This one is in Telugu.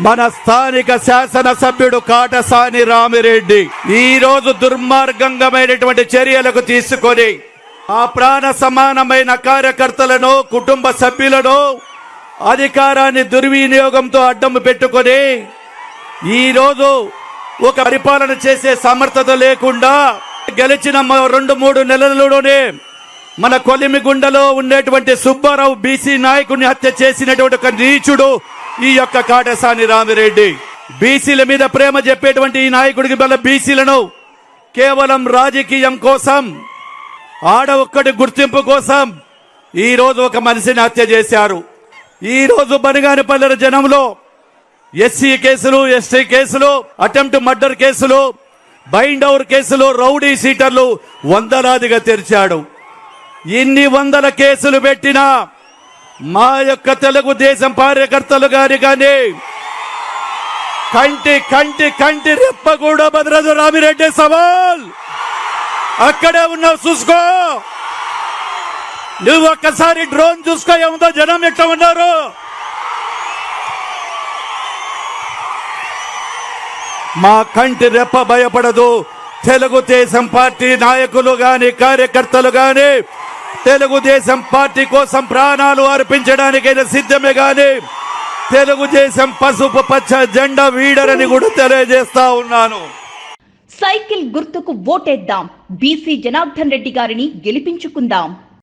మన స్థానిక శాసనసభ్యుడు కాటసాని రామిరెడ్డి ఈ రోజు దుర్మార్గంగమైనటువంటి చర్యలకు తీసుకొని ఆ ప్రాణ సమానమైన కార్యకర్తలను కుటుంబ సభ్యులను అధికారాన్ని దుర్వినియోగంతో అడ్డం పెట్టుకొని ఈరోజు ఒక పరిపాలన చేసే సమర్థత లేకుండా గెలిచిన రెండు మూడు నెలలలోనే మన కొలిమిగుండలో ఉండేటువంటి సుబ్బారావు బీసీ నాయకుడిని హత్య చేసినటువంటి ఒక నీచుడు ఈ యొక్క కాటసాని రామిరెడ్డి. బీసీల మీద ప్రేమ చెప్పేటువంటి ఈ నాయకుడికి వల్ల బీసీలను కేవలం రాజకీయం కోసం ఆడ ఒక్కటి గుర్తింపు కోసం ఈ రోజు ఒక మనిషిని హత్య చేశారు. ఈ రోజు బనగానిపల్లెల జనంలో ఎస్సీ కేసులు ఎస్టీ కేసులు అటెంప్ట్ మర్డర్ కేసులు బైండ్ అవర్ కేసులు రౌడీ సీటర్లు వందలాదిగా తెరిచాడు. ఇన్ని వందల కేసులు పెట్టినా మా యొక్క తెలుగుదేశం కార్యకర్తలు గాని కానీ కంటి కంటి కంటి రెప్ప కూడా భద్రదు రామిరెడ్డి సవాల్. అక్కడే ఉన్నావు చూసుకో. నువ్వు ఒక్కసారి డ్రోన్ చూసుకో ఏముందో జనం ఎట్లా ఉన్నారు? మా కంటి రెప్ప భయపడదు. తెలుగుదేశం పార్టీ నాయకులు గాని కార్యకర్తలు గాని తెలుగుదేశం పార్టీ కోసం ప్రాణాలు అర్పించడానికైనా సిద్ధమే గాని తెలుగుదేశం పసుపు పచ్చ జెండా వీడరని కూడా తెలియజేస్తా ఉన్నాను. సైకిల్ గుర్తుకు ఓటేద్దాం. బీసీ జనార్దన్ రెడ్డి గారిని గెలిపించుకుందాం.